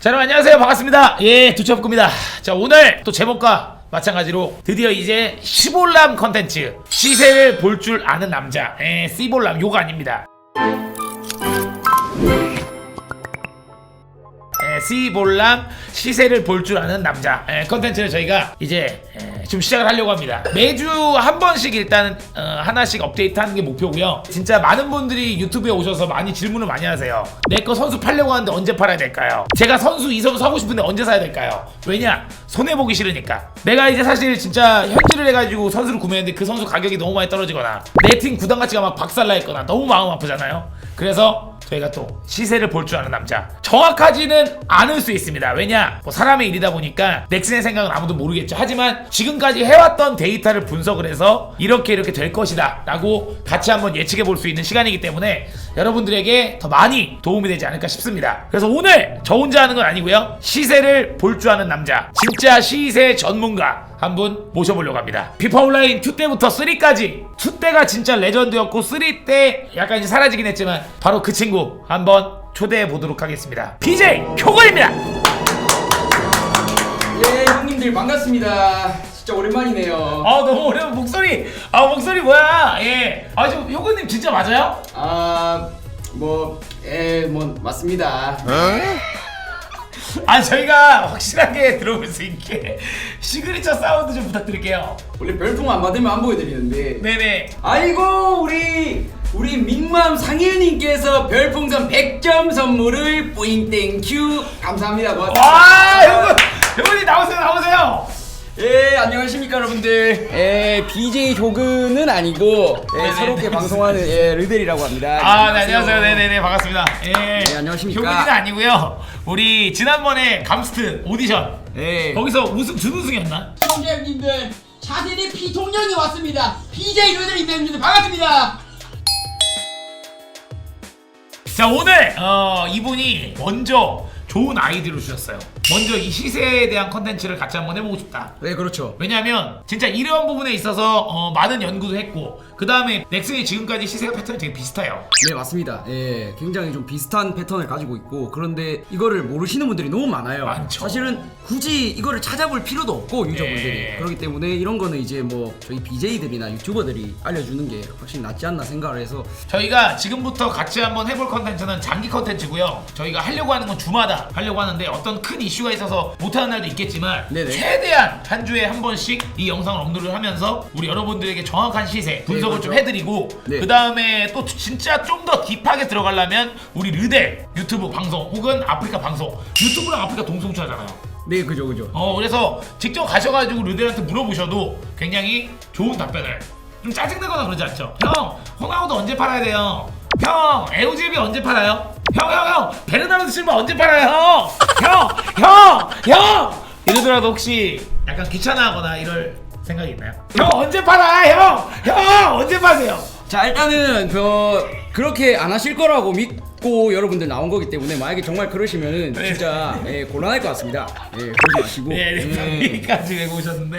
자 여러분 안녕하세요. 반갑습니다. 예 두첩구입니다. 자 오늘 또 제목과 마찬가지로 드디어 이제 시볼람 컨텐츠. 시세를 볼 줄 아는 남자. 예 시볼람 요거 아닙니다 예, 시볼람 시세를 볼 줄 아는 남자. 예, 컨텐츠를 저희가 이제 예, 좀 시작을 하려고 합니다. 매주 한 번씩 일단 어, 하나씩 업데이트하는 게 목표고요. 진짜 많은 분들이 유튜브에 오셔서 많이 질문을 많이 하세요. 내 거 선수 팔려고 하는데 언제 팔아야 될까요? 제가 선수 이 선수 사고 싶은데 언제 사야 될까요? 왜냐? 손해 보기 싫으니까. 내가 이제 사실 진짜 현질을 해가지고 선수를 구매했는데 그 선수 가격이 너무 많이 떨어지거나 내 팀 구단 가치가 막 박살나 있거나 너무 마음 아프잖아요. 그래서 저희가 또 시세를 볼 줄 아는 남자. 정확하지는 않을 수 있습니다. 왜냐? 뭐 사람의 일이다 보니까 넥슨의 생각은 아무도 모르겠죠. 하지만 지금까지 해왔던 데이터를 분석을 해서 이렇게 이렇게 될 것이다 라고 같이 한번 예측해 볼 수 있는 시간이기 때문에 여러분들에게 더 많이 도움이 되지 않을까 싶습니다. 그래서 오늘 저 혼자 하는 건 아니고요. 시세를 볼 줄 아는 남자. 진짜 시세 전문가 한 분 모셔보려고 합니다. 피파 온라인 2 때부터 3까지 2 때가 진짜 레전드였고 3 때 약간 이제 사라지긴 했지만 바로 그 친구 한번 초대해 보도록 하겠습니다. BJ 효건입니다. 예, 형님들 반갑습니다. 진짜 오랜만이네요. 아 너무 오랜 목소리. 아 목소리 뭐야? 예. 아저 효건님 진짜 맞아요? 아, 뭐, 예, 뭐 맞습니다. 아 저희가 확실하게 들어볼 수 있게 시그니처 사운드 좀 부탁드릴게요. 원래 별풍 안 받으면 안 보여드리는데. 네네. 아이고 우리 우리 민맘 상일님께서 별풍선 100점 선물을 뿌잉 땡큐 감사합니다. 고맙습니다. 와 효건 효건님 나오세요 나오세요. 예, 안녕하십니까 여러분들. 예, BJ 효근은 아니고 예. 새롭게 방송하는 예, 르델이라고 합니다. 아, 네, 안녕하세요. 네네네, 반갑습니다. 예. 네, 안녕하십니까. 효근이는 아니고요. 우리 지난번에 감스트 오디션 예. 거기서 우승 준우승이었나? 시청자님들 차세대 피통령이 왔습니다. BJ 루들입니다. 반갑습니다. 자 오늘 어, 이분이 먼저 좋은 아이디어를 주셨어요. 먼저 이 시세에 대한 컨텐츠를 같이 한번 해보고 싶다. 네, 그렇죠. 왜냐하면 진짜 이런 부분에 있어서 어, 많은 연구도 했고 그 다음에 넥슨이 지금까지 시세가 패턴이 되게 비슷해요. 네 맞습니다. 예, 굉장히 좀 비슷한 패턴을 가지고 있고 그런데 이거를 모르시는 분들이 너무 많아요. 많죠. 사실은 굳이 이거를 찾아볼 필요도 없고 유저분들이 예. 그렇기 때문에 이런 거는 이제 뭐 저희 BJ들이나 유튜버들이 알려주는 게 확실히 낫지 않나 생각을 해서 저희가 지금부터 같이 한번 해볼 컨텐츠는 장기 컨텐츠고요. 저희가 하려고 하는 건 주마다 하려고 하는데 어떤 큰 이슈 가 있어서 못하는 날도 있겠지만 네네. 최대한 한 주에 한 번씩 이 영상을 업로드를 하면서 우리 여러분들에게 정확한 시세 분석을 그렇죠. 좀 해드리고 네. 그 다음에 또 진짜 좀 더 딥하게 들어가려면 우리 르델 유튜브 방송 혹은 아프리카 방송 유튜브랑 아프리카 동송출하잖아요. 네 그죠 그죠. 어 그래서 직접 가셔가지고 르델한테 물어보셔도 굉장히 좋은 답변을 좀 짜증내거나 그러지 않죠 형 호나우도 언제 팔아야 돼요 형 에우제비 언제 팔아요 형 형 형 베르나르드 실바 언제 팔아요 형형형 형 이러더라도 혹시 약간 귀찮아하거나 이럴 생각이 있나요 형 언제 팔아 형 형 언제 파세요 자 일단은 그 그렇게 안 하실 거라고 믿고 여러분들 나온 거기 때문에 만약에 정말 그러시면은 네. 진짜 예, 곤란할 것 같습니다. 예, 그러지 마시고. 네 예. 여기까지 내고 오셨는데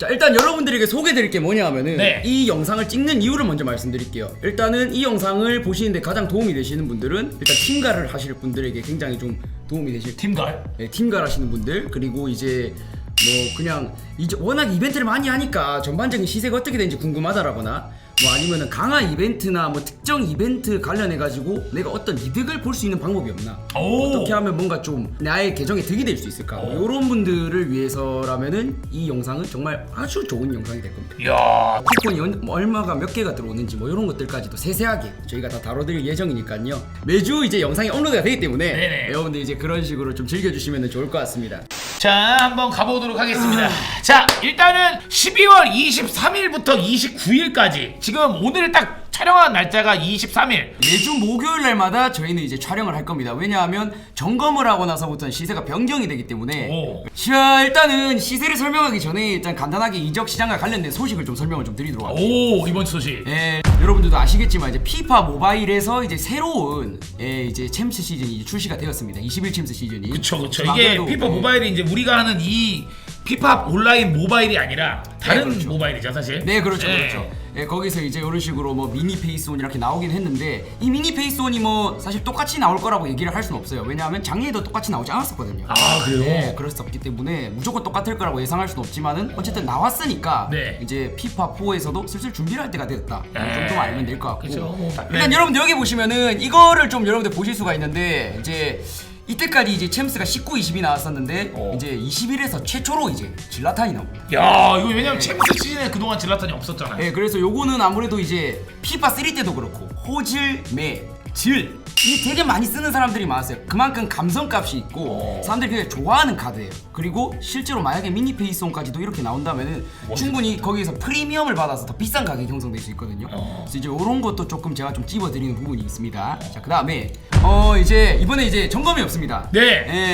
자 일단 여러분들에게 소개드릴 게 뭐냐 하면은 네. 이 영상을 찍는 이유를 먼저 말씀드릴게요. 일단은 이 영상을 보시는데 가장 도움이 되시는 분들은 일단 팀가를 하실 분들에게 굉장히 좀 도움이 되실 팀걸 네, 팀가를 하시는 분들. 그리고 이제 뭐 그냥 이제 워낙 이벤트를 많이 하니까 전반적인 시세가 어떻게 되는지 궁금하다라거나 뭐 아니면은 강화 이벤트나 뭐 특정 이벤트 관련해 가지고 내가 어떤 이득을 볼 수 있는 방법이 없나 오. 어떻게 하면 뭔가 좀 나의 계정에 득이 될 수 있을까 오. 이런 분들을 위해서라면은 이 영상은 정말 아주 좋은 영상이 될 겁니다. 이야 쿠폰이 언- 뭐 얼마가 몇 개가 들어오는지 뭐 이런 것들까지도 세세하게 저희가 다 다뤄드릴 예정이니까요. 매주 이제 영상이 업로드가 되기 때문에 네네. 여러분들 이제 그런 식으로 좀 즐겨주시면 좋을 것 같습니다. 자, 한번 가보도록 하겠습니다. 자, 일단은 12월 23일부터 29일까지 지금 오늘 딱 촬영한 날짜가 23일. 매주 목요일 날마다 저희는 이제 촬영을 할 겁니다. 왜냐하면 점검을 하고 나서부터는 시세가 변경이 되기 때문에. 오. 자, 일단은 시세를 설명하기 전에 일단 간단하게 이적 시장과 관련된 소식을 좀 설명을 좀 드리도록 하겠습니다. 오, 이번 소식. 예, 여러분들도 아시겠지만 이제 피파 모바일에서 이제 새로운 예, 이제 챔스 시즌이 이제 출시가 되었습니다. 21 챔스 시즌이. 그쵸, 그쵸. 안 이게 피파 예, 모바일이 이제 우리가 하는 이 힙합 온라인 모바일이 아니라 다른 네, 그렇죠. 모바일이죠 사실. 네 그렇죠 예. 그렇죠 예, 거기서 이제 이런 식으로 뭐 미니 페이스온 이렇게 나오긴 했는데 이 미니 페이스온이 뭐 사실 똑같이 나올 거라고 얘기를 할 수는 없어요 왜냐하면 작년에도 똑같이 나오지 않았었거든요 아 그래요? 네, 그럴 수 없기 때문에 무조건 똑같을 거라고 예상할 수는 없지만은 어쨌든 나왔으니까 네. 이제 피파 4에서도 슬슬 준비를 할 때가 됐다. 이 네. 정도만 알면 될 것 같고. 그쵸, 뭐. 일단 네. 여러분들 여기 보시면은 이거를 좀 여러분들 보실 수가 있는데 이제 이때까지 이제 챔스가 19, 20이 나왔었는데 어. 이제 21에서 최초로 이제 질라탄이 나옵니다. 야 이거 왜냐면 챔스 시즌에 그동안 질라탄이 없었잖아요. 네, 그래서 요거는 아무래도 이제 피파 3 때도 그렇고 호질, 매, 질. 이 되게 많이 쓰는 사람들이 많았어요. 그만큼 감성값이 있고 어. 사람들이 되게 좋아하는 카드예요. 그리고 실제로 만약에 미니 페이스온까지도 이렇게 나온다면은 충분히 거기에서 프리미엄을 받아서 더 비싼 가격이 형성될 수 있거든요. 어. 그래서 이제 이런 것도 조금 제가 좀 찝어드리는 부분이 있습니다. 자, 그다음에 어 이제 이번에 이제 점검이 없습니다. 네.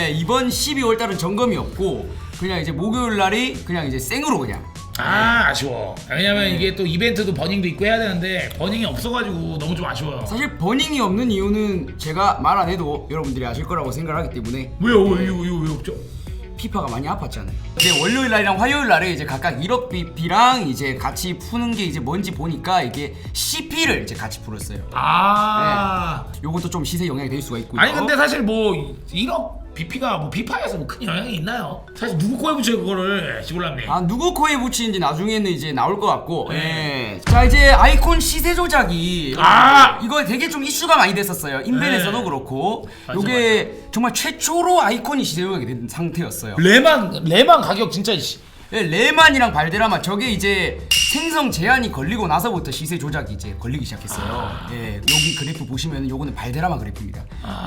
예, 이번 12월 달은 점검이 없고 그냥 이제 목요일 날이 그냥 이제 생으로 그냥 아 아쉬워. 왜냐면 네. 이게 또 이벤트도 버닝도 있고 해야 되는데 버닝이 없어가지고 너무 좀 아쉬워요. 사실 버닝이 없는 이유는 제가 말 안 해도 여러분들이 아실 거라고 생각을 하기 때문에 왜요? 왜 이거 이거 왜 없죠? 피파가 많이 아팠잖아요. 이제 월요일 날이랑 화요일 날에 이제 각각 1억 BP랑 이제 같이 푸는 게 이제 뭔지 보니까 이게 CP를 이제 같이 풀었어요. 아. 요것도 좀 시세 영향이 될 수가 있고요. 아니 근데 사실 뭐 1억 BP가 뭐 피파에서 뭐 큰 영향이 있나요? 사실 누구 코에 붙여 그거를 시골남님. 아 누구 코에 붙이는지 나중에는 이제 나올 것 같고 네. 예. 자 이제 아이콘 시세 조작이 아! 이거 되게 좀 이슈가 많이 됐었어요 인벤에서도 네. 그렇고 맞아, 요게 정말 최초로 아이콘이 시세 조작이 된 상태였어요 레만 레만 가격 진짜 씨. 예, 레만이랑 발데라마 저게 이제 생성 제한이 걸리고 나서부터 시세 조작이 이제 걸리기 시작했어요. 아. 예, 여기 그래프 보시면은 요거는 발데라마 그래프입니다.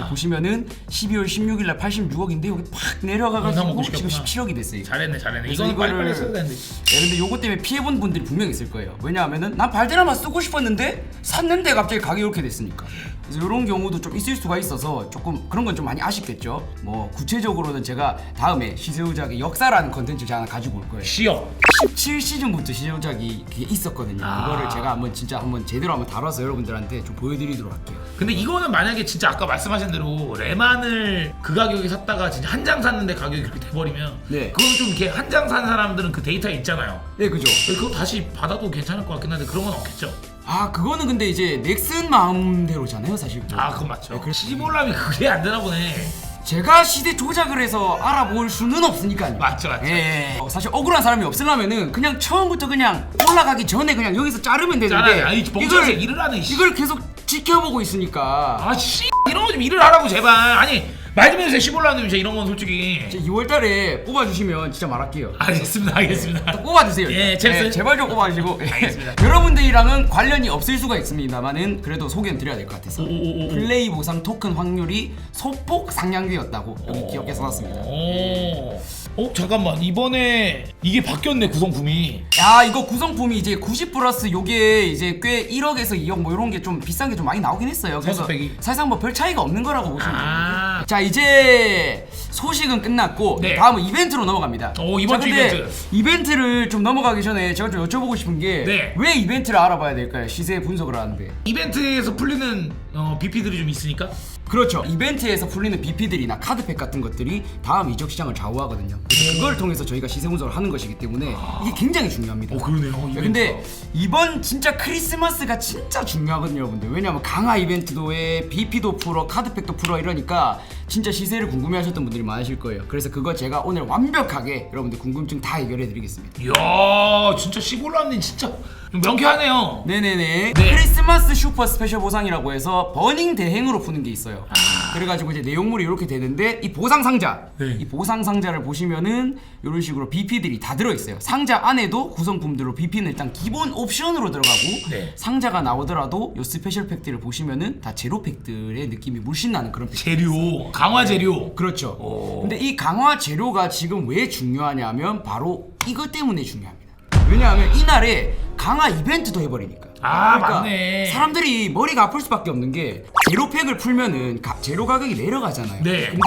보시면은 12월 16일 날 86억인데 여기 팍 영상 내려가가지고 먹고 지금 싶겠구나. 17억이 됐어요. 잘했네 잘했네. 그래서 이거는 빨리빨리 이거를- 써야 되는데. 예, 근데 요거 때문에 피해본 분들이 분명히 있을 거예요. 왜냐하면은 난 발데라마 쓰고 싶었는데 샀는데 갑자기 가격이 이렇게 됐으니까. 그래서 이런 경우도 좀 있을 수가 있어서 조금 그런 건 좀 많이 아쉽겠죠. 뭐 구체적으로는 제가 다음에 시세조작의 역사라는 컨텐츠 제가 하나 가지고 올 거예요. 시역. 17시즌부터 시세조작이 그게 있었거든요. 아. 그거를 제가 한번 진짜 한번 제대로 한번 다뤄서 여러분들한테 좀 보여드리도록 할게요. 근데 이거는 만약에 진짜 아까 말씀하신 대로 레만을 그 가격에 샀다가 진짜 한 장 샀는데 가격이 그렇게 돼버리면 네. 그건 좀 이렇게 한 장 산 사람들은 그 데이터 있잖아요. 네, 그죠. 그거 다시 받아도 괜찮을 것 같긴 한데 그런 건 없겠죠. 아, 그거는 근데 이제 넥슨 마음대로잖아요, 사실. 아 그건 맞죠. 네, 그래. 시몰람이 그래 안 되나 보네. 제가 시대 조작을 해서 알아볼 수는 없으니까요. 맞죠, 맞죠. 예, 예. 어, 사실 억울한 사람이 없으려면은 그냥 처음부터 그냥 올라가기 전에 그냥 여기서 자르면 되는데. 아이 멍청이 일을 하네. 씨. 이걸 계속 지켜보고 있으니까 아씨 이런 거 좀 일을 하라고 제발. 아니 말 좀 해주세요 진짜 이런 건 솔직히. 이제 2월달에 뽑아주시면 진짜 말할게요. 알겠습니다 알겠습니다. 뽑아주세요. 예, 챔스. 제발 좀 뽑아주시고. 알겠습니다. 여러분들이랑은 관련이 없을 수가 있습니다만은 그래도 소개는 드려야 될 것 같아서. 오오오 오. 플레이 보상 토큰 확률이 소폭 상향되었다고 여기 기억해 써놨습니다. 오. 어 잠깐만 이번에 이게 바뀌었네 구성품이. 야 이거 구성품이 이제 90 플러스 요게 이제 꽤 1억에서 2억 뭐 이런 게 좀 비싼 게 좀 많이 나오긴 했어요. 그래서. 사실상 뭐 별 차이가 없는 거라고 보시면. 아. 자 이제 소식은 끝났고 네. 다음은 이벤트로 넘어갑니다. 오, 이번 자, 주 근데 이벤트. 이벤트를 좀 넘어가기 전에 제가 좀 여쭤보고 싶은 게 네. 왜 이벤트를 알아봐야 될까요? 시세 분석을 하는데. 이벤트에서 풀리는 어, BP들이 좀 있으니까. 그렇죠. 이벤트에서 풀리는 BP들이나 카드팩 같은 것들이 다음 이적 시장을 좌우하거든요. 그래서 그걸 통해서 저희가 시세 분석을 하는 것이기 때문에 이게 굉장히 중요합니다. 어 그러네요. 야, 근데 이번 진짜 크리스마스가 진짜 중요하거든요, 여러분들. 왜냐면 강화 이벤트도 해, BP도 풀어, 카드팩도 풀어 이러니까 진짜 시세를 궁금해하셨던 분들이 많으실 거예요. 그래서 그거 제가 오늘 완벽하게 여러분들 궁금증 다 해결해 드리겠습니다. 이야 진짜 시골라님 진짜 좀 명쾌하네요. 네네네. 네. 크리스마스 슈퍼 스페셜 보상이라고 해서 버닝 대행으로 푸는 게 있어요. 그래가지고 이제 내용물이 이렇게 되는데 이 보상 상자, 네. 이 보상 상자를 보시면은 이런 식으로 BP들이 다 들어있어요. 상자 안에도 구성품들로 BP는 일단 기본 옵션으로 들어가고 네. 상자가 나오더라도 이 스페셜 팩들을 보시면은 다 제로 팩들의 느낌이 물씬 나는 그런 팩. 재료 강화 재료. 그렇죠. 오. 근데 이 강화 재료가 지금 왜 중요하냐면 바로 이것 때문에 중요합니다. 왜냐하면 이날에 강화 이벤트도 해버리니까. 그러니까 아, 맞네. 사람들이 머리가 아플 수밖에 없는 게 제로팩을 풀면은 가- 제로 가격이 내려가잖아요. 네. 근데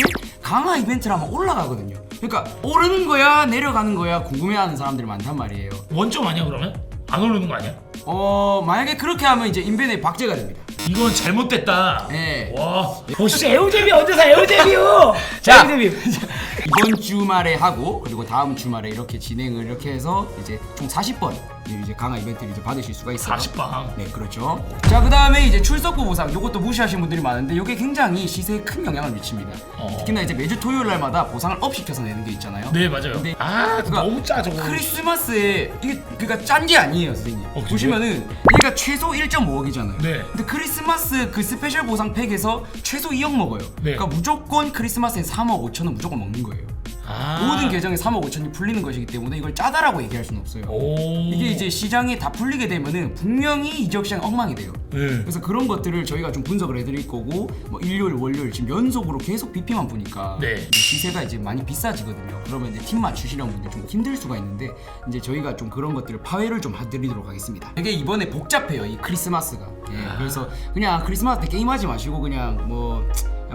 강화 이벤트를 하면 올라가거든요. 그러니까 오르는 거야 내려가는 거야 궁금해하는 사람들이 많단 말이에요. 원점 아니야 그러면? 안 오르는 거 아니야? 어 만약에 그렇게 하면 이제 인벤에 박제가 됩니다. 이건 잘못됐다. 네. 와. 어, 씨, 에우제비 언제 사, 에우제비요! 자. 에우제비. 이번 주말에 하고 그리고 다음 주말에 이렇게 진행을 이렇게 해서 이제 총 40번 이제 강화 이벤트를 이제 받으실 수가 있어요. 40방. 네, 그렇죠. 자, 그다음에 이제 출석부 보상. 이것도 무시하시는 분들이 많은데 이게 굉장히 시세에 큰 영향을 미칩니다. 어. 특히나 이제 매주 토요일 날마다 보상을 업 시켜서 내는 게 있잖아요. 네, 맞아요. 근데 아, 그러니까 너무 짜, 저거. 크리스마스에 이게 그러니까 짠 게 아니에요, 선생님. 어, 그래요? 보시면은 얘가 최소 1.5억이잖아요. 네. 근데 크리스마스 그 스페셜 보상 팩에서 최소 2억 먹어요. 네. 그러니까 무조건 크리스마스엔 3억 5천은 무조건 먹는 거예요. 아. 모든 계정에 3억 5천이 풀리는 것이기 때문에 이걸 짜다라고 얘기할 수는 없어요. 오. 이게 이제 시장에 다 풀리게 되면은 분명히 이적 시장 엉망이 돼요. 네. 그래서 그런 것들을 저희가 좀 분석을 해드릴 거고 뭐 일요일, 월요일 지금 연속으로 계속 BP만 보니까 네. 이제 시세가 이제 많이 비싸지거든요. 그러면 이제 팀 맞추시려는 분들 좀 힘들 수가 있는데 이제 저희가 좀 그런 것들을 파회를 좀 해드리도록 하겠습니다. 되게 이번에 복잡해요 이 크리스마스가. 예, 아. 그래서 그냥 크리스마스 때 게임하지 마시고 그냥 뭐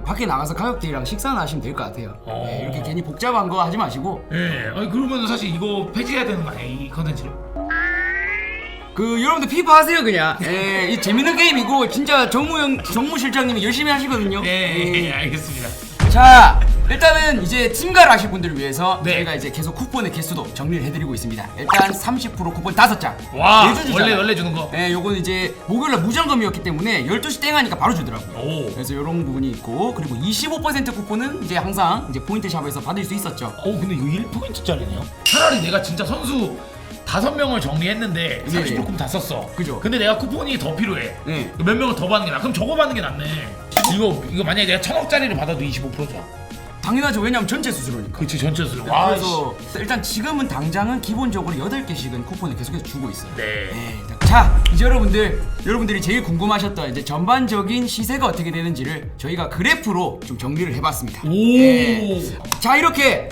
밖에 나가서 가족들이랑 식사나 하시면 될 것 같아요. 어. 예, 이렇게 괜히 복잡한 거 하지 마시고 예. 아니, 그러면 사실 이거 폐지해야 되는 거 아니야, 이 컨텐츠를? 그 여러분들 피파 하세요 그냥. 예, 이 재밌는 게임이고 진짜 정무영 정무 실장님이 열심히 하시거든요. 예, 예, 알겠습니다. 자 일단은 이제 팀가를 하실 분들을 위해서 네. 저희가 이제 계속 쿠폰의 개수도 정리를 해드리고 있습니다. 일단 30% 쿠폰 5장. 와, 매주 주잖아요. 원래, 원래 주는 거. 예, 요건 이제 목요일날 무점검이었기 때문에 12시 땡 하니까 바로 주더라고요. 오. 그래서 이런 부분이 있고 그리고 25% 쿠폰은 이제 항상 이제 포인트 샵에서 받을 수 있었죠. 어 근데 이거 1포인트짜리네요? 차라리 내가 진짜 선수 다섯 명을 정리했는데 30% 쿠폰 다 썼어 그죠. 근데 내가 쿠폰이 더 필요해 네. 몇 명을 더 받는 게 나아 그럼 저거 받는 게 낫네 이거 이거 만약에 내가 천억짜리를 받아도 25%죠 당연하죠. 왜냐면 전체 수수료니까. 그치 전체 수료 네, 와 그래서 일단 지금은 당장은 기본적으로 8개씩은 쿠폰을 계속해서 주고 있어요. 네. 네, 자 이제 여러분들 여러분들이 제일 궁금하셨던 이제 전반적인 시세가 어떻게 되는지를 저희가 그래프로 좀 정리를 해봤습니다. 오 네. 자 이렇게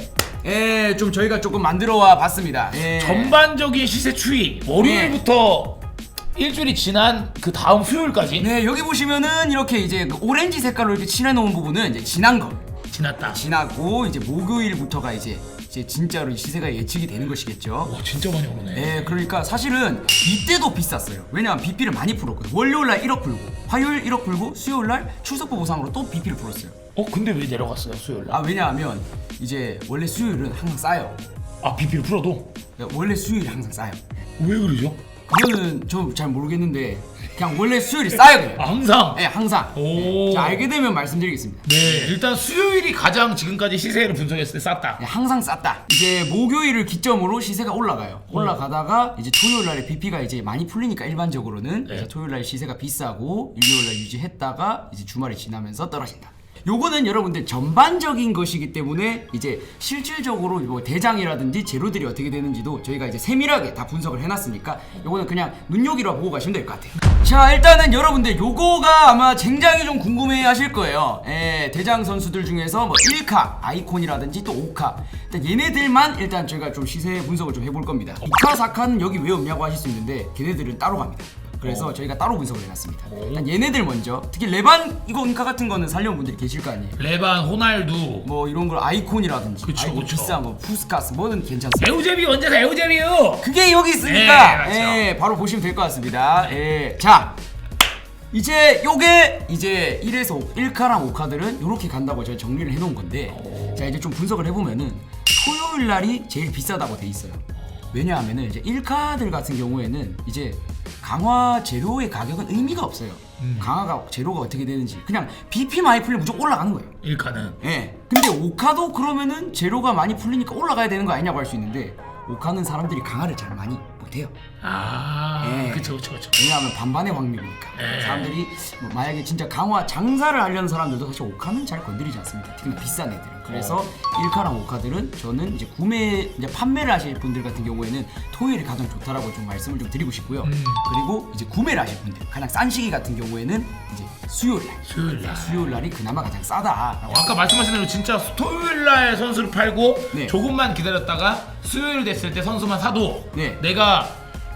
예, 좀 저희가 조금 만들어와 봤습니다. 예. 전반적인 시세 추이 월요일부터 일주일이 지난 그 다음 수요일까지 네 여기 보시면은 이렇게 이제 그 오렌지 색깔로 이렇게 칠해놓은 부분은 이제 지난 거 지났다 지나고 이제 목요일부터가 이제 이제 진짜로 이 시세가 예측이 되는 것이겠죠. 와 진짜 많이 오르네 네, 그러니까 사실은 이때도 비쌌어요. 왜냐면 BP를 많이 풀었거든. 월요일 날 1억 풀고, 화요일 1억 풀고, 수요일 날 출석부 보상으로 또 BP를 풀었어요. 어 근데 왜 내려갔어요 수요일 아 왜냐하면 이제 원래 수요일은 항상 싸요. 날아 BP를 풀어도 그러니까 원래 수요일이 항상 싸요. 왜 그러죠? 그거는 저 잘 모르겠는데 그냥 원래 수요일이 싸요 그냥. 아 항상 네, 항상. 오. 자, 알게 되면 말씀드리겠습니다. 네 일단 수요일이 가장 지금까지 시세를 분석했을 때 쌌다 네, 항상 쌌다. 이제 목요일을 기점으로 시세가 올라가요. 올라가다가 이제 토요일 날에 BP가 이제 많이 풀리니까 일반적으로는 네. 이제 토요일 날 시세가 비싸고 일요일 날 유지했다가 이제 주말이 지나면서 떨어진다. 요거는 여러분들 전반적인 것이기 때문에 이제 실질적으로 뭐 대장이라든지 재료들이 어떻게 되는지도 저희가 이제 세밀하게 다 분석을 해놨으니까 요거는 그냥 눈요기로 보고 가시면 될 것 같아요. 자 일단은 여러분들 요거가 아마 굉장히 좀 궁금해 하실 거예요. 예, 대장 선수들 중에서 뭐 1카 아이콘이라든지 또 5카 일단 얘네들만 일단 저희가 좀 시세 분석을 좀 해볼 겁니다. 2카 4카는 여기 왜 없냐고 하실 수 있는데 걔네들은 따로 갑니다. 그래서 저희가 따로 분석을 해놨습니다. 일단 얘네들 먼저 특히 레반 이거 인카 같은 거는 살려온 분들이 계실 거 아니에요. 레반, 호날두 뭐 이런 걸 아이콘이라든지 그쵸, 아이콘 그쵸. 비싼 뭐 푸스카스 뭐든 괜찮습니다. 에우제비 언제 사 에우제비요 그게 여기 있으니까 네, 맞죠. 예, 바로 보시면 될 것 같습니다. 예. 자. 이제 요게 이제 1에서 1카랑 5카들은 이렇게 간다고 저희 정리를 해 놓은 건데 자 이제 좀 분석을 해 보면은 토요일 날이 제일 비싸다고 돼 있어요. 왜냐하면은 이제 1카들 같은 경우에는 이제 강화 재료의 가격은 의미가 없어요. 강화가 재료가 어떻게 되는지 그냥 BP 많이 풀리면 무조건 올라가는 거예요. 일카는 예. 근데 오카도 그러면은 재료가 많이 풀리니까 올라가야 되는 거 아니냐고 할 수 있는데 오카는 사람들이 강화를 잘 많이 못해요. 아 예. 그쵸 그쵸 그쵸 왜냐하면 반반의 확률이니까. 예. 사람들이 뭐 만약에 진짜 강화 장사를 하려는 사람들도 사실 오카는 잘 건드리지 않습니다. 특히 비싼 애들은. 그래서 어. 1카랑 5카들은 저는 이제 구매 이제 판매를 하실 분들 같은 경우에는 토요일이 가장 좋다라고 좀 말씀을 좀 드리고 싶고요. 음. 그리고 이제 구매를 하실 분들 가장 싼 시기 같은 경우에는 이제 수요일 날. 수요일 날 수요일 날이 그나마 가장 싸다라고 아까 말씀하신 대로 진짜 토요일 날 선수를 팔고 네. 조금만 기다렸다가 수요일 됐을 때 선수만 사도 네. 내가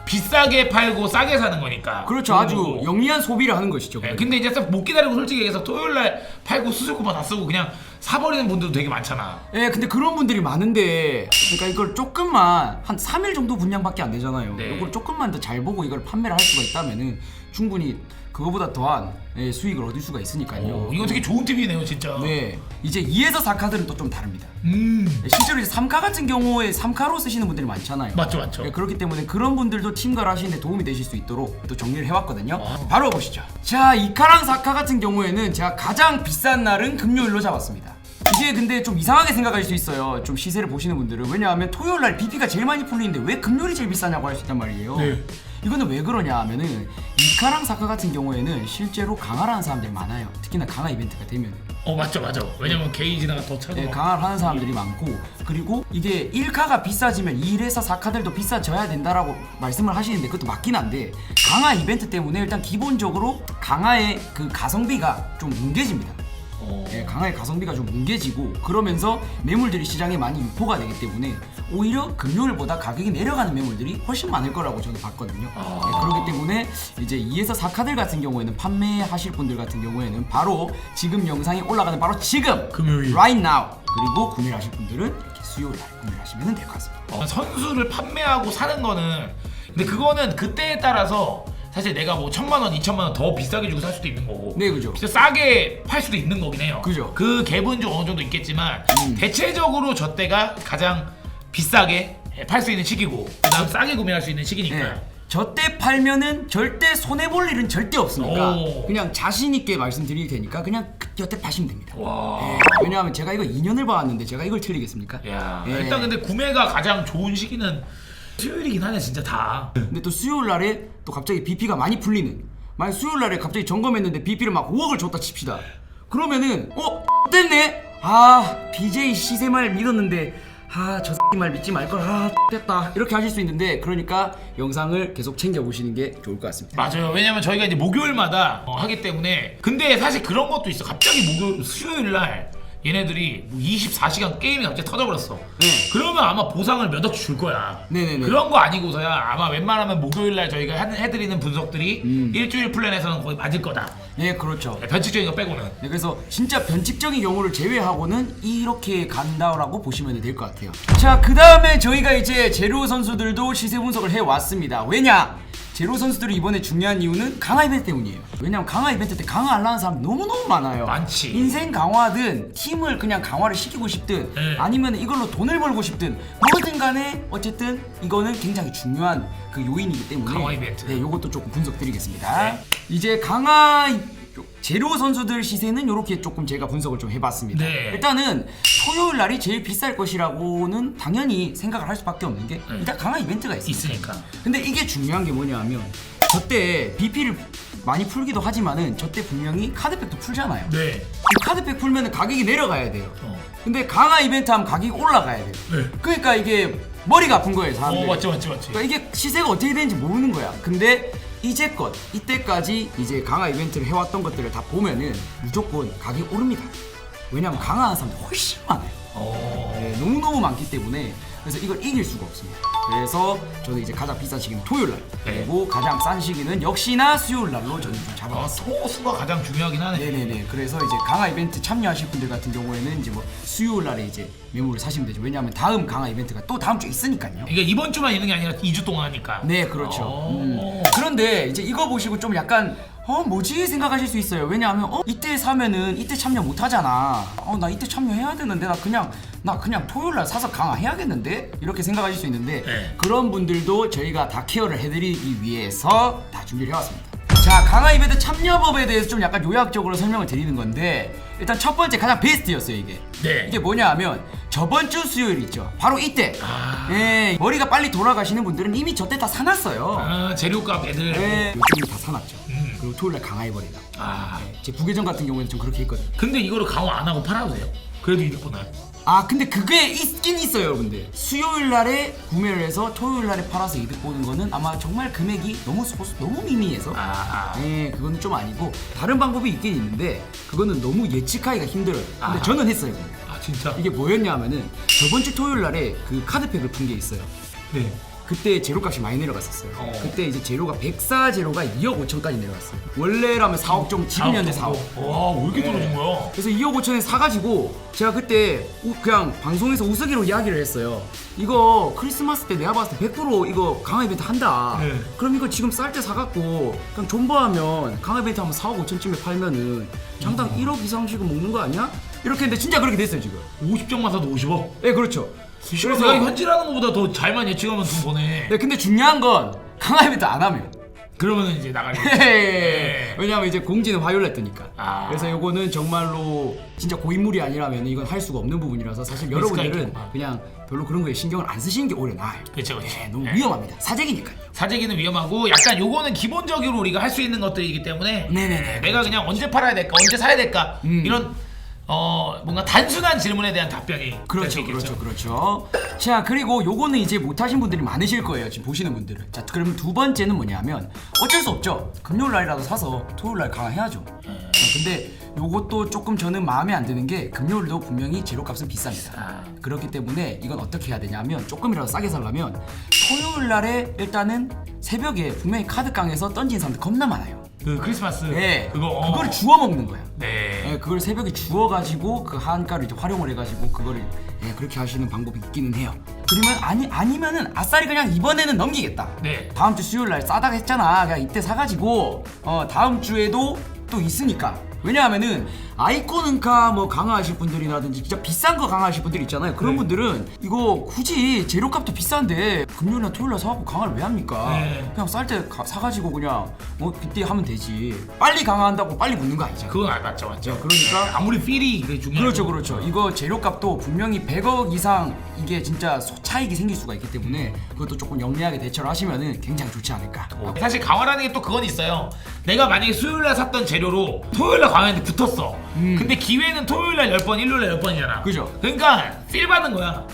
비싸게 팔고 싸게 사는 거니까 그렇죠. 좋은 아주 거고. 영리한 소비를 하는 것이죠. 예, 근데 이제 못 기다리고 솔직히 얘기해서 토요일 날 팔고 쿠폰 다 쓰고 그냥 사버리는 분들도 되게 많잖아 예, 근데 그런 분들이 많은데, 그러니까 이걸 조금만 한 3일 정도 분량밖에 안 되잖아요. 네. 이걸 조금만 더 잘 보고 이걸 판매를 할 수가 있다면은 충분히 그 그거보다 더한 예, 수익을 얻을 수가 있으니까요. 오, 이거 되게 좋은 팁이네요, 진짜. 네. 이제 2에서 4카들은 또 좀 다릅니다. 음, 실제로 이제 3카 같은 경우에 3카로 쓰시는 분들이 많잖아요. 맞죠, 맞죠. 네, 그렇기 때문에 그런 분들도 팀가를 하시는데 도움이 되실 수 있도록 또 정리를 해왔거든요. 아. 바로 보시죠. 자, 2카랑 4카 같은 경우에는 제가 가장 비싼 날은 금요일로 잡았습니다. 이게 근데 좀 이상하게 생각할 수 있어요. 좀 시세를 보시는 분들은 왜냐하면 토요일 날 BP가 제일 많이 풀리는데 왜 금요일이 제일 비싸냐고 할 수 있단 말이에요. 네. 이거는 왜 그러냐 하면은 2카랑 4카 같은 경우에는 실제로 강화라는 사람들이 많아요. 특히나 강화 이벤트가 되면. 어, 맞죠, 맞죠. 왜냐면 게이지가 더 차고. 네, 강화를 하는 사람들이 많고 그리고 이게 1카가 비싸지면 1에서 4카들도 비싸져야 된다라고 말씀을 하시는데 그것도 맞긴 한데 강화 이벤트 때문에 일단 기본적으로 강화의 그 가성비가 좀 뭉개집니다. 어. 네, 강화의 가성비가 좀 뭉개지고 그러면서 매물들이 시장에 많이 유포가 되기 때문에 오히려 금요일보다 가격이 내려가는 매물들이 훨씬 많을 거라고 저는 봤거든요. 네, 그렇기 때문에 이제 2에서 4카들 같은 경우에는 판매하실 분들 같은 경우에는 바로 지금 영상이 올라가는 바로 지금 금요일. right now 그리고 구매를 하실 분들은 이렇게 수요일 날 구매를 하시면 될 것 같습니다. 어, 선수를 판매하고 사는 거는 근데 그거는 그때에 따라서 사실 내가 뭐 천만 원, 이천만 원 더 비싸게 주고 살 수도 있는 거고 네, 그죠. 진짜 싸게 팔 수도 있는 거긴 해요. 그죠. 그 갭은 좀 어느 정도 있겠지만 음. 대체적으로 저 때가 가장 비싸게 팔 수 있는 시기고 그다음 싸게 구매할 수 있는 시기니까. 네. 저때 팔면은 절대 손해 볼 일은 절대 없으니까 오. 그냥 자신 있게 말씀드릴 테니까 그냥 그때 파시면 됩니다. 와. 네, 왜냐하면 제가 이거 2년을 봐왔는데 제가 이걸 틀리겠습니까? 야, 예. 일단 근데 구매가 가장 좋은 시기는 수요일이긴 하네 진짜 다. 근데 또 수요일 날에 또 갑자기 BP가 많이 풀리는 만약 수요일 날에 갑자기 점검했는데 BP를 막 5억을 줬다 칩시다 그러면은 어? 됐네? 아 BJ 시세 말 믿었는데 아저 새끼 말 믿지 말걸 아 됐다 이렇게 하실 수 있는데 그러니까 영상을 계속 챙겨 보시는 게 좋을 것 같습니다 맞아요. 왜냐면 저희가 이제 목요일마다 어, 하기 때문에. 근데 사실 그런 것도 있어. 갑자기 목요일, 수요일 날 얘네들이 뭐 24시간 게임이 갑자기 터져버렸어. 네. 그러면 아마 보상을 몇 억씩 줄 거야. 네네네. 그런 거 아니고서야 아마 웬만하면 목요일 날 저희가 하- 해드리는 분석들이 음. 일주일 플랜에서는 거의 맞을 거다. 네 그렇죠 네, 변칙적인 거 빼고는. 네, 그래서 진짜 변칙적인 경우를 제외하고는 이렇게 간다라고 보시면 될 것 같아요. 자, 그 다음에 저희가 이제 제로 선수들도 시세 분석을 해왔습니다. 왜냐? 제로 선수들이 이번에 중요한 이유는 강화 이벤트 때문이에요. 왜냐면 강화 이벤트 때 강화하려는 사람 너무너무 많아요. 많지. 인생 강화든 팀을 그냥 강화를 시키고 싶든 네. 아니면 이걸로 돈을 벌고 싶든 뭐든 간에 어쨌든 이거는 굉장히 중요한 그 요인이기 때문에 강화 이벤트. 네, 요것도 조금 분석드리겠습니다. 이제 강화 제로 선수들 시세는 이렇게 조금 제가 분석을 좀 해봤습니다. 네. 일단은 토요일 날이 제일 비쌀 것이라고는 당연히 생각을 할 수밖에 없는 게 일단 강화 이벤트가 있습니다. 있으니까. 근데 이게 중요한 게 뭐냐면 저때 BP를 많이 풀기도 하지만은 저때 분명히 카드팩도 풀잖아요. 네. 이 카드팩 풀면은 가격이 내려가야 돼요. 어. 근데 강화 이벤트 하면 가격이 올라가야 돼요. 네. 그러니까 이게 머리가 아픈 거예요, 사람들이. 어 맞지 맞지 맞지. 그러니까 이게 시세가 어떻게 되는지 모르는 거야. 근데 이제껏 이때까지 이제 강화 이벤트를 해왔던 것들을 다 보면은 무조건 가격이 오릅니다. 왜냐면 강화하는 사람들 훨씬 많아요. 어. 네, 너무너무 많기 때문에 그래서 이걸 이길 수가 없습니다. 그래서 저는 이제 가장 비싼 시기는 토요일 날 그리고 가장 싼 시기는 역시나 수요일 날로 저는 좀 아, 잡아봤어요. 소수가 가장 중요하긴 하네. 네네네. 그래서 이제 강화 이벤트 참여하실 분들 같은 경우에는 이제 뭐 수요일 날에 이제 매물을 사시면 되죠. 왜냐하면 다음 강화 이벤트가 또 다음 주에 있으니까요. 이게 이번 주만 있는 게 아니라 2주 동안 하니까. 네, 그렇죠. 어. 음. 그런데 이제 이거 보시고 좀 약간 어 뭐지 생각하실 수 있어요. 왜냐하면 어 이때 사면은 이때 참여 못 하잖아. 어 나 이때 참여해야 되는데 나 그냥 나 그냥 토요일 날 사서 강화해야겠는데 이렇게 생각하실 수 있는데 네. 그런 분들도 저희가 다 케어를 해드리기 위해서 다 준비를 해왔습니다. 자 강화 이벤트 참여법에 대해서 좀 약간 요약적으로 설명을 드리는 건데 일단 첫 번째 가장 베스트였어요 이게. 네. 이게 뭐냐 하면 저번 주 수요일 있죠. 바로 이때. 아. 예, 머리가 빨리 돌아가시는 분들은 이미 저때 다 사놨어요. 아, 재료값 애들. 네, 요즘은 다 사놨죠. 음. 그리고 토요일날 강화해버린다. 아. 제 부계정 같은 경우에는 좀 그렇게 했거든요. 근데 이거를 강화 안 하고 팔아도 돼요. 그래도 이득 보나요? 아 근데 그게 있긴 있어요 여러분들 수요일 날에 구매를 해서 토요일 날에 팔아서 이득 보는 거는 아마 정말 금액이 너무 소수 너무 미미해서 아. 네 그거는 좀 아니고 다른 방법이 있긴 있는데 그거는 너무 예측하기가 힘들어요 근데 아. 저는 했어요 근데. 아 진짜? 이게 뭐였냐 하면은 저번 주 토요일 날에 그 카드팩을 푼 게 있어요 네. 그때 제로값이 많이 내려갔었어요. 어. 그때 이제 제로가 104 제로가 2억 5천까지 내려갔어요. 원래라면 4억 좀 지금 현재 4억. 와 왜 이렇게 떨어진 거야? 그래서 2억 5천에 사가지고 제가 그때 우- 그냥 방송에서 우스기로 이야기를 했어요. 이거 크리스마스 때 내가 봤을 때 100% 이거 강화 이벤트 한다. 네. 그럼 이거 지금 쌀 때 사갖고 그냥 존버하면 강화 이벤트 하면 4억 5천쯤에 팔면은 장당 1억 이상씩은 먹는 거 아니야? 이렇게 했는데 진짜 그렇게 됐어요 지금. 50점만 사도 50억. 네 그렇죠. 그래서 내가 현질하는 것보다 더 잘만 예측하면 돈 버네. 네 근데 중요한 건 강화 이벤트 안 하면. 그러면은 이제 나가리. 네. 왜냐면 이제 공지는 화요일에 뜨니까. 아. 그래서 요거는 정말로 진짜 고인물이 아니라면 이건 할 수가 없는 부분이라서 사실 여러분들은 있겠구나. 그냥 별로 그런 거에 신경을 안 쓰시는 게 오히려 나아요. 그렇죠, 그렇죠. 네, 너무 네. 위험합니다. 사재기니까요. 사재기는 위험하고 약간 요거는 기본적으로 우리가 할 수 있는 것들이기 때문에 네네네. 내가 그냥 언제 팔아야 될까 언제 사야 될까 음. 이런 어 뭔가 단순한 질문에 대한 답변이 그렇죠, 있겠죠. 그렇죠, 그렇죠. 자, 그리고 요거는 이제 못하신 분들이 많으실 거예요. 지금 보시는 분들은. 자, 그럼 두 번째는 뭐냐면 어쩔 수 없죠. 금요일 날이라도 사서 토요일 날 강화해야죠. 네. 어, 근데 요것도 조금 저는 마음에 안 드는 게 금요일도 분명히 재료값은 비쌉니다. 아. 그렇기 때문에 이건 어떻게 해야 되냐면 조금이라도 싸게 살려면 토요일 날에 일단은 새벽에 분명히 카드깡에서 던진 사람들 겁나 많아요. 그 크리스마스 네, 그거 어. 그거를 주워 먹는 거야. 네. 예, 그걸 새벽에 주워가지고 그 한가를 이제 활용을 해가지고 그거를 예, 그렇게 하시는 방법이 있기는 해요. 그러면 아니 아니면은 아싸리 그냥 이번에는 넘기겠다. 네. 다음 주 수요일 날 싸다고 했잖아. 그냥 이때 사가지고 어 다음 주에도 또 있으니까. 왜냐하면은 아이콘 은카 뭐 강화하실 분들이라든지 진짜 비싼 거 강화하실 분들 있잖아요. 그런 네. 분들은 이거 굳이 재료값도 비싼데 금요일날 토요일날 사갖고 강화를 왜 합니까? 네. 그냥 쌀 때 사가지고 그냥 뭐 그때 하면 되지. 빨리 강화한다고 빨리 붙는 거 아니잖아. 그건 알 맞죠, 맞죠. 그러니까 아무리 필이 그게 중요하고 그렇죠, 그렇죠. 이거 재료값도 분명히 100억 이상 이게 진짜 소- 차익이 생길 수가 있기 때문에 그것도 조금 영리하게 대처를 하시면은 굉장히 좋지 않을까. 사실 강화라는 게 또 그건 있어요. 내가 만약에 수요일 날 샀던 재료로 토요일 날 강화했는데 붙었어. 근데 기회는 토요일 날 10번, 일요일 날 10번이잖아. 음. 그죠. 그러니까 필 받는 거야.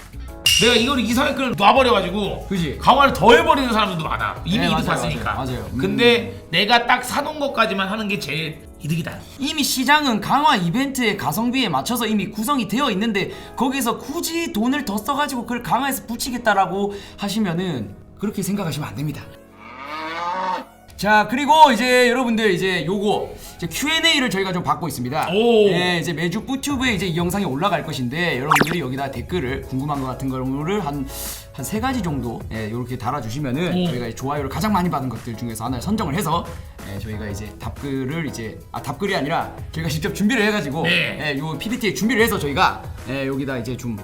내가 이걸 이성의끈을 놔버려가지고 그지. 강화를 더 해버리는 사람들도 많아. 이미 네, 이득 맞아요, 봤으니까. 맞아요, 맞아요. 음. 근데 내가 딱 사놓은 것까지만 하는 게 제일 이득이다. 이미 시장은 강화 이벤트의 가성비에 맞춰서 이미 구성이 되어 있는데 거기서 굳이 돈을 더 써가지고 그걸 강화해서 붙이겠다라고 하시면은 그렇게 생각하시면 안 됩니다. 자 그리고 이제 여러분들 이제 요거 이제 Q&A를 저희가 좀 받고 있습니다. 오. 네, 이제 매주 뿌튜브에 이제 이 영상이 올라갈 것인데 여러분들이 여기다 댓글을 궁금한 것 같은 거를 한 한 세 가지 정도 예, 이렇게 달아주시면은 오. 저희가 좋아요를 가장 많이 받은 것들 중에서 하나를 선정을 해서 예, 저희가 이제 답글을 이제 아 답글이 아니라 저희가 직접 준비를 해가지고 네. 예, 요 PPT에 준비를 해서 저희가 예, 여기다 이제 좀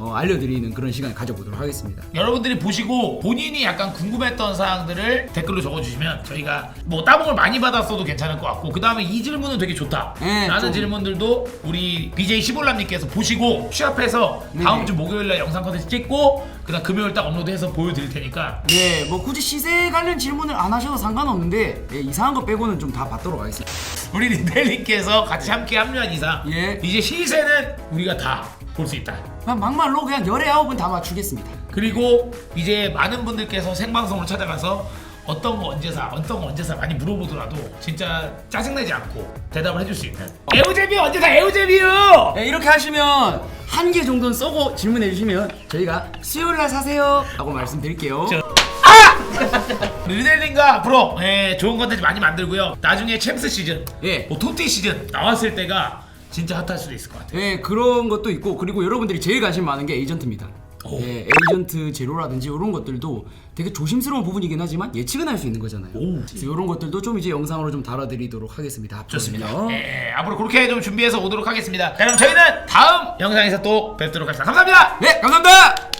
어, 알려드리는 그런 시간을 가져보도록 하겠습니다. 여러분들이 보시고 본인이 약간 궁금했던 사항들을 댓글로 적어주시면 저희가 뭐 따봉을 많이 받았어도 괜찮을 것 같고 그 다음에 이 질문은 되게 좋다 네, 라는 좀. 질문들도 우리 BJ 시볼람님께서 보시고 취합해서 다음 네네. 주 목요일날 영상 컨텐츠 찍고 그 다음 금요일 딱 업로드해서 보여드릴 테니까 네, 뭐 굳이 시세 관련 질문을 안 하셔도 상관없는데 예, 이상한 거 빼고는 좀 다 받도록 하겠습니다. 우리 리델님께서 같이 함께 합류한 이상 예. 이제 시세는 우리가 다 볼 수 있다 그냥 막말로 그냥 열에 아홉은 다 맞추겠습니다. 그리고 이제 많은 분들께서 생방송을 찾아가서 어떤 거 언제 사, 어떤 거 언제 사 많이 물어보더라도 진짜 짜증내지 않고 대답을 해줄 수 있는 에우제비 언제 사 에우제비요! 예, 이렇게 하시면 한 개 정도는 써고 질문해 주시면 저희가 수요일 날 사세요 라고 말씀드릴게요. 저- 아! 리델링과 앞으로 예, 좋은 컨텐츠 많이 만들고요 나중에 챔스 시즌 예. 뭐 토티 시즌 나왔을 때가 진짜 핫할 수도 있을 것 같아요 예, 그런 것도 있고 그리고 여러분들이 제일 관심 많은 게 에이전트입니다. 오. 예, 에이전트 제로라든지 이런 것들도 되게 조심스러운 부분이긴 하지만 예측은 할 수 있는 거잖아요. 오. 그래서 이런 것들도 좀 이제 영상으로 좀 달아드리도록 하겠습니다. 좋습니다 앞으로는요. 예, 앞으로 그렇게 좀 준비해서 오도록 하겠습니다 자, 그럼 저희는 다음 영상에서 또 뵙도록 하겠습니다 감사합니다 네, 감사합니다.